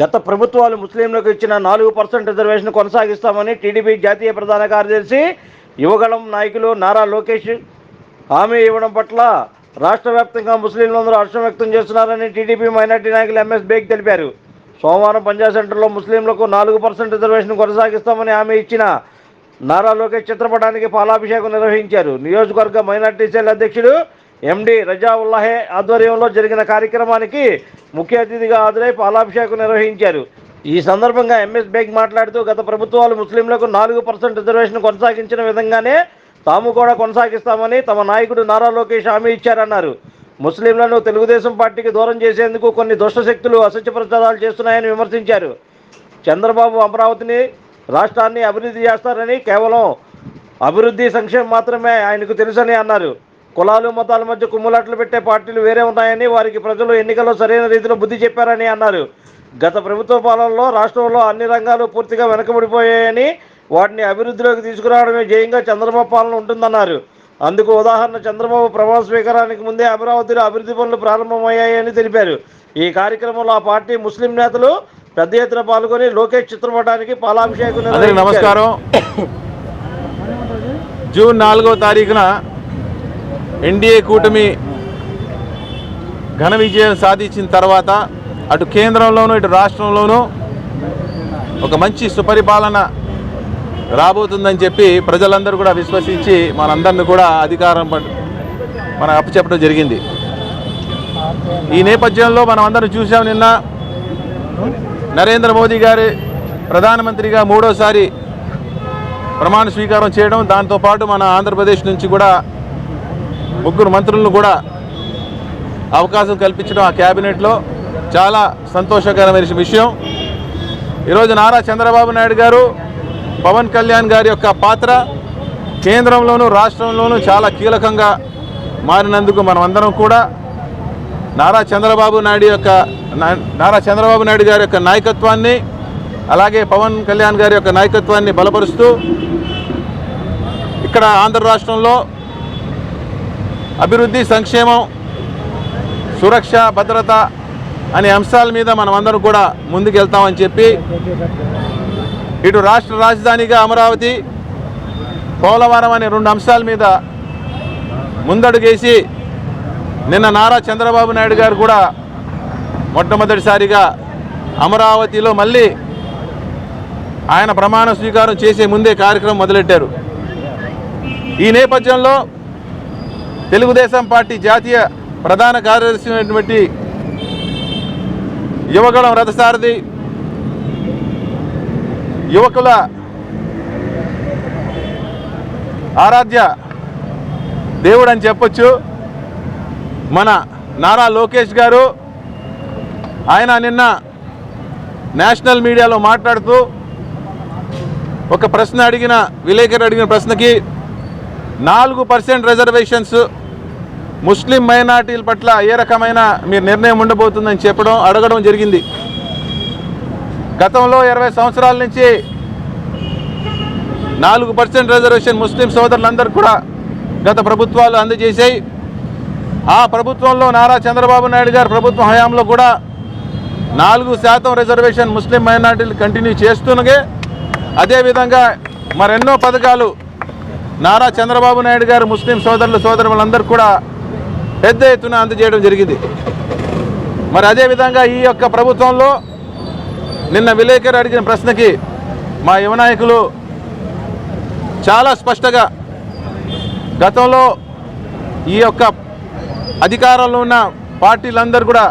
గత ప్రభుత్వాలు ముస్లింలకు ఇచ్చిన నాలుగు పర్సెంట్ రిజర్వేషన్ కొనసాగిస్తామని టీడీపీ జాతీయ ప్రధాన కార్యదర్శి యువగళం నాయకులు నారా లోకేష్ హామీ ఇవ్వడం పట్ల రాష్ట్ర వ్యాప్తంగా ముస్లింలందరూ హర్షం వ్యక్తం చేస్తున్నారని టీడీపీ మైనార్టీ నాయకులు ఎంఎస్ బేగ్ తెలిపారు. సోమవారం పంజాబ్ సెంటర్లో ముస్లింలకు నాలుగు పర్సెంట్ రిజర్వేషన్ కొనసాగిస్తామని హామీ ఇచ్చిన నారా లోకేష్ చిత్రపటానికి పాలాభిషేకం నిర్వహించారు. నియోజకవర్గ మైనార్టీ సెల్ అధ్యక్షుడు ఎండి రజావుల్లాహే ఆధ్వర్యంలో జరిగిన కార్యక్రమానికి ముఖ్య అతిథిగా హాజరై పాలాభిషేకం నిర్వహించారు. ఈ సందర్భంగా ఎంఎస్ బేగ్ మాట్లాడుతూ గత ప్రభుత్వాలు ముస్లింలకు నాలుగు పర్సెంట్ రిజర్వేషన్ కొనసాగించిన విధంగానే తాము కూడా కొనసాగిస్తామని తమ నాయకుడు నారా లోకేష్ హామీ ఇచ్చారన్నారు. ముస్లింలను తెలుగుదేశం పార్టీకి దూరం చేసేందుకు కొన్ని దుష్ట శక్తులు అసత్య ప్రచారాలు చేస్తున్నాయని విమర్శించారు. చంద్రబాబు అమరావతిని రాష్ట్రాన్ని అభివృద్ధి చేస్తారని కేవలం అభివృద్ధి సంక్షేమం మాత్రమే ఆయనకు తెలుసని అన్నారు. కులాలు మతాల మధ్య కుమ్ములాట్లు పెట్టే పార్టీలు వేరే ఉన్నాయని వారికి ప్రజలు ఎన్నికల్లో సరైన రీతిలో బుద్ధి చెప్పారని అన్నారు. గత ప్రభుత్వ పాలనలో రాష్ట్రంలో అన్ని రంగాలు పూర్తిగా వెనకబడిపోయాయని వాటిని అభివృద్ధిలోకి తీసుకురావడమే జయంగా చంద్రబాబు పాలన ఉంటుందన్నారు. అందుకు ఉదాహరణ చంద్రబాబు ప్రమాణ స్వీకారానికి ముందే అమరావతిలో అభివృద్ధి పనులు ప్రారంభమయ్యాయని తెలిపారు. ఈ కార్యక్రమంలో ఆ పార్టీ ముస్లిం నేతలు పెద్ద ఎత్తున పాల్గొని లోకేష్ చిత్రపటానికి పాలాభిషేకం. నమస్కారం. జూన్ నాలుగో తారీఖున ఎన్డీఏ కూటమి ఘన విజయం సాధించిన తర్వాత అటు కేంద్రంలోనూ ఇటు రాష్ట్రంలోనూ ఒక మంచి సుపరిపాలన రాబోతుందని చెప్పి ప్రజలందరూ కూడా విశ్వసించి మనందరిని కూడా అధికారం పట్- మన అప్పచెప్పడం జరిగింది. ఈ నేపథ్యంలో మనం అందరం చూసాం నిన్న నరేంద్ర మోదీ గారి ప్రధానమంత్రిగా మూడోసారి ప్రమాణ స్వీకారం చేయడం దాంతోపాటు మన ఆంధ్రప్రదేశ్ నుంచి కూడా ముగ్గురు మంత్రులను కూడా అవకాశం కల్పించడం ఆ క్యాబినెట్లో చాలా సంతోషకరమైన విషయం. ఈరోజు నారా చంద్రబాబు నాయుడు గారు పవన్ కళ్యాణ్ గారి యొక్క పాత్ర కేంద్రంలోనూ రాష్ట్రంలోనూ చాలా కీలకంగా మారినందుకు మనమందరం కూడా నారా చంద్రబాబు నాయుడు యొక్క నారా చంద్రబాబు నాయుడు గారి యొక్క నాయకత్వాన్ని అలాగే పవన్ కళ్యాణ్ గారి యొక్క నాయకత్వాన్ని బలపరుస్తూ ఇక్కడ ఆంధ్ర రాష్ట్రంలో అభివృద్ధి సంక్షేమం సురక్ష భద్రత అనే అంశాల మీద మనం అందరం కూడా ముందుకెళ్తామని చెప్పి ఇటు రాష్ట్ర రాజధానిగా అమరావతి పోలవరం అనే రెండు అంశాల మీద ముందడుగేసి నిన్న నారా చంద్రబాబు నాయుడు గారు కూడా మొట్టమొదటిసారిగా అమరావతిలో మళ్ళీ ఆయన ప్రమాణ స్వీకారం చేసే ముందే కార్యక్రమం మొదలెట్టారు. ఈ నేపథ్యంలో తెలుగుదేశం పార్టీ జాతీయ ప్రధాన కార్యదర్శి అయినటువంటి యువగళం రథసారథి యువకుల ఆరాధ్య దేవుడు అని చెప్పొచ్చు. మన నారా లోకేష్ గారు ఆయన నిన్న నేషనల్ మీడియాలో మాట్లాడుతూ ఒక ప్రశ్న అడిగిన విలేకరు అడిగిన ప్రశ్నకి నాలుగు పర్సెంట్ రిజర్వేషన్స్ ముస్లిం మైనార్టీల పట్ల ఏ రకమైన మీరు నిర్ణయం ఉండబోతుందని చెప్పడం అడగడం జరిగింది. గతంలో ఇరవై సంవత్సరాల నుంచి నాలుగు పర్సెంట్ రిజర్వేషన్ ముస్లిం సోదరులందరూ కూడా గత ప్రభుత్వాలు అందజేశాయి. ఆ ప్రభుత్వంలో నారా చంద్రబాబు నాయుడు గారు ప్రభుత్వ హయాంలో కూడా నాలుగు శాతం రిజర్వేషన్ ముస్లిం మైనార్టీలు కంటిన్యూ చేస్తున్నగే అదేవిధంగా మరెన్నో పథకాలు నారా చంద్రబాబు నాయుడు గారు ముస్లిం సోదరులు సోదరులందరూ కూడా పెద్ద ఎత్తున అందజేయడం జరిగింది. మరి అదేవిధంగా ఈ యొక్క ప్రభుత్వంలో నిన్న విలేకరు అడిగిన ప్రశ్నకి మా యువ నాయకులు చాలా స్పష్టంగా గతంలో ఈ యొక్క అధికారంలో ఉన్న పార్టీలందరూ కూడా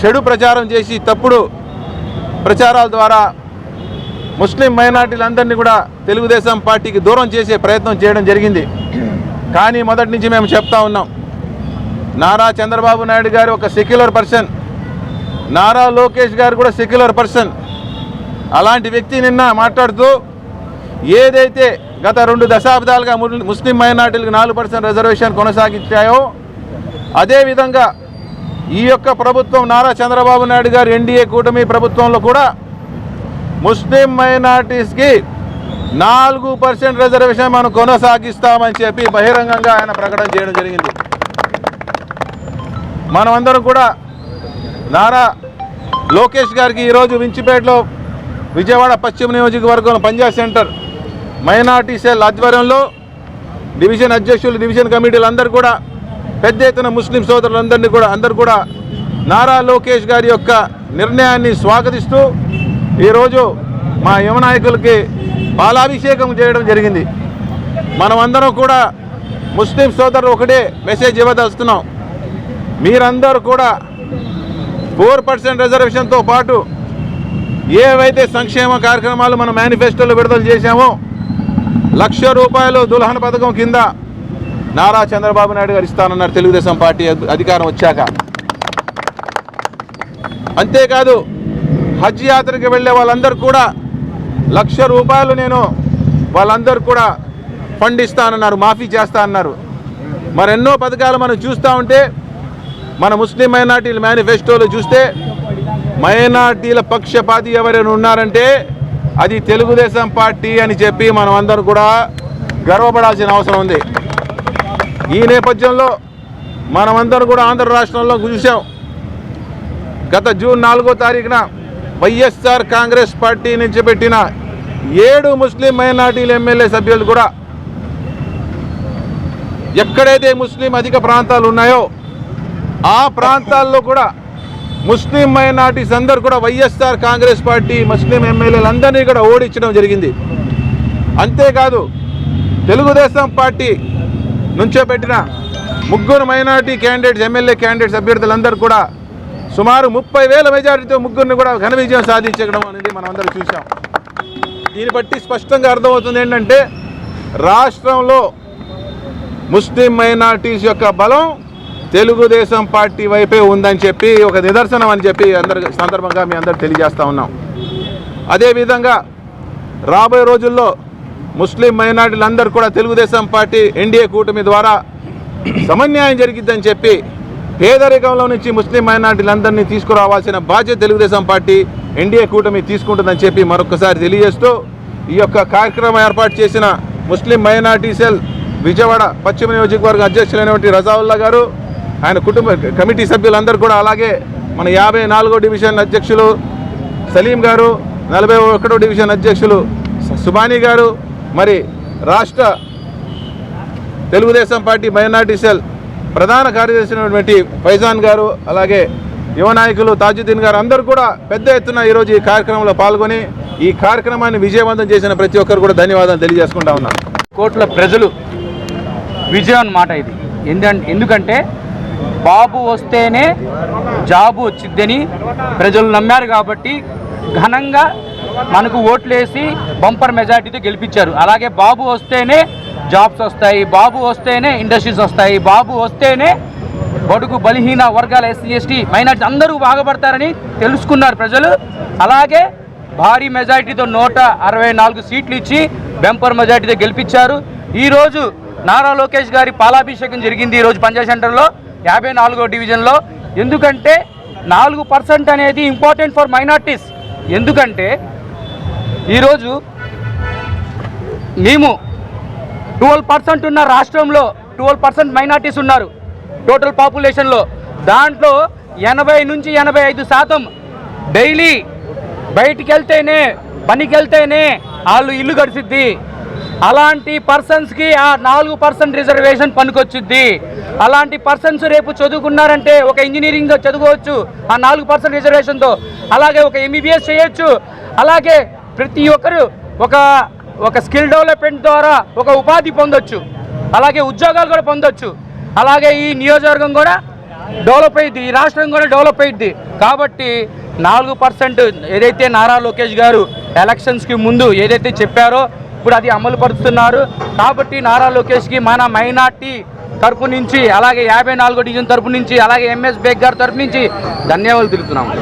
చెడు ప్రచారం చేసి తప్పుడు ప్రచారాల ద్వారా ముస్లిం మైనార్టీలందరినీ కూడా తెలుగుదేశం పార్టీకి దూరం చేసే ప్రయత్నం చేయడం జరిగింది. కానీ మొదటి నుంచి మేము చెప్తా ఉన్నాం. నారా చంద్రబాబు నాయుడు గారు ఒక సెక్యులర్ పర్సన్. నారా లోకేష్ గారు కూడా సెక్యులర్ పర్సన్. అలాంటి వ్యక్తి నిన్న మాట్లాడుతూ ఏదైతే గత రెండు దశాబ్దాలుగా ముస్లిం మైనార్టీలకు నాలుగు పర్సెంట్ రిజర్వేషన్ కొనసాగించాయో అదేవిధంగా ఈ యొక్క ప్రభుత్వం నారా చంద్రబాబు నాయుడు గారు ఎన్డీఏ కూటమి ప్రభుత్వంలో కూడా ముస్లిం మైనార్టీస్కి నాలుగు పర్సెంట్ రిజర్వేషన్ మనం కొనసాగిస్తామని చెప్పి బహిరంగంగా ఆయన ప్రకటన చేయడం జరిగింది. మనమందరం కూడా నారా లోకేష్ గారికి ఈరోజు వించిపేటలో విజయవాడ పశ్చిమ నియోజకవర్గంలో పంజాబ్ సెంటర్ మైనార్టీ సెల్ ఆధ్వర్యంలో డివిజన్ అధ్యక్షులు డివిజన్ కమిటీలందరూ కూడా పెద్ద ఎత్తున ముస్లిం సోదరులందరినీ కూడా అందరూ కూడా నారా లోకేష్ గారి యొక్క నిర్ణయాన్ని స్వాగతిస్తూ ఈరోజు మా యువ నాయకులకి పాలాభిషేకం చేయడం జరిగింది. మనమందరం కూడా ముస్లిం సోదరులు ఒకటే మెసేజ్ ఇవ్వదలుస్తున్నాం మీరందరూ కూడా ఫోర్ పర్సెంట్ రిజర్వేషన్తో పాటు ఏవైతే సంక్షేమ కార్యక్రమాలు మన మేనిఫెస్టోలో విడుదల చేశామో లక్ష రూపాయలు దుల్హన్ పథకం కింద నారా చంద్రబాబు నాయుడు గారు ఇస్తానన్నారు తెలుగుదేశం పార్టీ అధికారం వచ్చాక. అంతేకాదు హజ్ యాత్రకి వెళ్ళే వాళ్ళందరూ కూడా లక్ష రూపాయలు నేను వాళ్ళందరూ కూడా ఫండ్ ఇస్తానన్నారు మాఫీ చేస్తా అన్నారు. మరెన్నో పథకాలు మనం చూస్తూ ఉంటే మన ముస్లిం మైనార్టీల మేనిఫెస్టోలో చూస్తే మైనార్టీల పక్షపాతి ఎవరైనా ఉన్నారంటే అది తెలుగుదేశం పార్టీ అని చెప్పి మనం అందరం కూడా గర్వపడాల్సిన అవసరం ఉంది. ఈ నేపథ్యంలో మనమందరం కూడా ఆంధ్ర రాష్ట్రంలో చూసాం గత జూన్ నాలుగో తారీఖున వైఎస్ఆర్ కాంగ్రెస్ పార్టీ నుంచి పెట్టిన ఏడు ముస్లిం మైనార్టీల ఎమ్మెల్యే సభ్యులు కూడా ఎక్కడైతే ముస్లిం అధిక ప్రాంతాలు ఉన్నాయో ఆ ప్రాంతాల్లో కూడా ముస్లిం మైనార్టీస్ అందరూ కూడా వైఎస్ఆర్ కాంగ్రెస్ పార్టీ ముస్లిం ఎమ్మెల్యేలందరినీ కూడా ఓడించడం జరిగింది. అంతేకాదు తెలుగుదేశం పార్టీ నుంచో పెట్టిన ముగ్గురు మైనార్టీ క్యాండిడేట్స్ ఎమ్మెల్యే క్యాండిడేట్స్ అభ్యర్థులందరూ కూడా సుమారు ముప్పై వేల మెజారిటీతో ముగ్గురిని కూడా ఘన విజయం సాధించడం అనేది మనం అందరూ చూసాం దీన్ని బట్టి స్పష్టంగా అర్థమవుతుంది ఏంటంటే రాష్ట్రంలో ముస్లిం మైనార్టీస్ యొక్క బలం తెలుగుదేశం పార్టీ వైపే ఉందని చెప్పి ఒక నిదర్శనం అని చెప్పి అందరి సందర్భంగా మీ అందరు తెలియజేస్తూ ఉన్నాం. అదేవిధంగా రాబోయే రోజుల్లో ముస్లిం మైనార్టీలందరూ కూడా తెలుగుదేశం పార్టీ ఎన్డీఏ కూటమి ద్వారా సమన్యాయం జరిగిద్దని చెప్పి పేదరికంలో నుంచి ముస్లిం మైనార్టీలందరినీ తీసుకురావాల్సిన బాధ్యత తెలుగుదేశం పార్టీ ఎన్డీఏ కూటమి తీసుకుంటుందని చెప్పి మరొకసారి తెలియజేస్తూ ఈ యొక్క కార్యక్రమం ఏర్పాటు చేసిన ముస్లిం మైనార్టీ సెల్ విజయవాడ పశ్చిమ నియోజకవర్గ అధ్యక్షులైనటువంటి రజావుల్లా గారు ఆయన కుటుంబ కమిటీ సభ్యులందరూ కూడా అలాగే మన యాభై నాలుగో డివిజన్ అధ్యక్షులు సలీం గారు నలభై ఒకటో డివిజన్ అధ్యక్షులు సుబానీ గారు మరి రాష్ట్ర తెలుగుదేశం పార్టీ మైనార్టీ సెల్ ప్రధాన కార్యదర్శి అయినటువంటి ఫైజాన్ గారు అలాగే యువ నాయకులు తాజుద్దీన్ గారు అందరూ కూడా పెద్ద ఎత్తున ఈరోజు ఈ కార్యక్రమంలో పాల్గొని ఈ కార్యక్రమాన్ని విజయవంతం చేసిన ప్రతి ఒక్కరు కూడా ధన్యవాదాలు తెలియజేసుకుంటా ఉన్నాను కోట్ల ప్రజలు విజయం అన్నమాట ఇది. ఎందుకంటే ఎందుకంటే బాబు వస్తేనే జాబు వచ్చిద్దని ప్రజలు నమ్మారు కాబట్టి ఘనంగా మనకు ఓట్లేసి బంపర్ మెజార్టీతో గెలిపించారు. అలాగే బాబు వస్తేనే జాబ్స్ వస్తాయి బాబు వస్తేనే ఇండస్ట్రీస్ వస్తాయి బాబు వస్తేనే బడుగు బలహీన వర్గాల ఎస్సీ ఎస్టీ మైనార్టీ అందరూ బాగుపడతారని తెలుసుకున్నారు ప్రజలు. అలాగే భారీ మెజారిటీతో నూట అరవై నాలుగు సీట్లు ఇచ్చి బెంపర్ మెజారిటీతో గెలిపించారు. ఈరోజు నారా లోకేష్ గారి పాలాభిషేకం జరిగింది ఈరోజు పంచాయత్ సెంటర్లో యాభై నాలుగో డివిజన్లో. ఎందుకంటే నాలుగు పర్సెంట్ అనేది ఇంపార్టెంట్ ఫర్ మైనార్టీస్. ఎందుకంటే ఈరోజు మేము ట్వెల్వ్ పర్సెంట్ ఉన్న రాష్ట్రంలో ట్వెల్వ్ పర్సెంట్ మైనార్టీస్ ఉన్నారు. టోటల్ పాపులేషన్లో దాంట్లో ఎనభై నుంచి ఎనభై ఐదు శాతం డైలీ బయటికి వెళ్తేనే పనికి వెళ్తేనే వాళ్ళు ఇల్లు గడిచిద్ది. అలాంటి పర్సన్స్కి ఆ నాలుగు పర్సెంట్ రిజర్వేషన్ పనికొచ్చిద్ది. అలాంటి పర్సన్స్ రేపు చదువుకున్నారంటే ఒక ఇంజనీరింగ్ చదువుకోవచ్చు. ఆ నాలుగు పర్సెంట్ రిజర్వేషన్తో. అలాగే ఒక ఎంబీబీఎస్ చేయొచ్చు. అలాగే ప్రతి ఒక్కరు ఒక ఒక స్కిల్ డెవలప్మెంట్ ద్వారా ఒక ఉపాధి పొందొచ్చు. అలాగే ఉద్యోగాలు కూడా పొందొచ్చు. అలాగే ఈ నియోజకవర్గం కూడా డెవలప్ అయ్యింది ఈ రాష్ట్రం కూడా డెవలప్ అయ్యింది కాబట్టి నాలుగు పర్సెంట్ ఏదైతే నారా లోకేష్ గారు ఎలక్షన్స్కి ముందు ఏదైతే చెప్పారో ఇప్పుడు అది అమలు పరుస్తున్నారు కాబట్టి నారా లోకేష్కి మన మైనార్టీ తరపు నుంచి అలాగే యాభై నాలుగో డివిజన్ తరపు నుంచి అలాగే ఎంఎస్ బేగ్ గారి తరపు నుంచి ధన్యవాదాలు తెలుపుతున్నాము.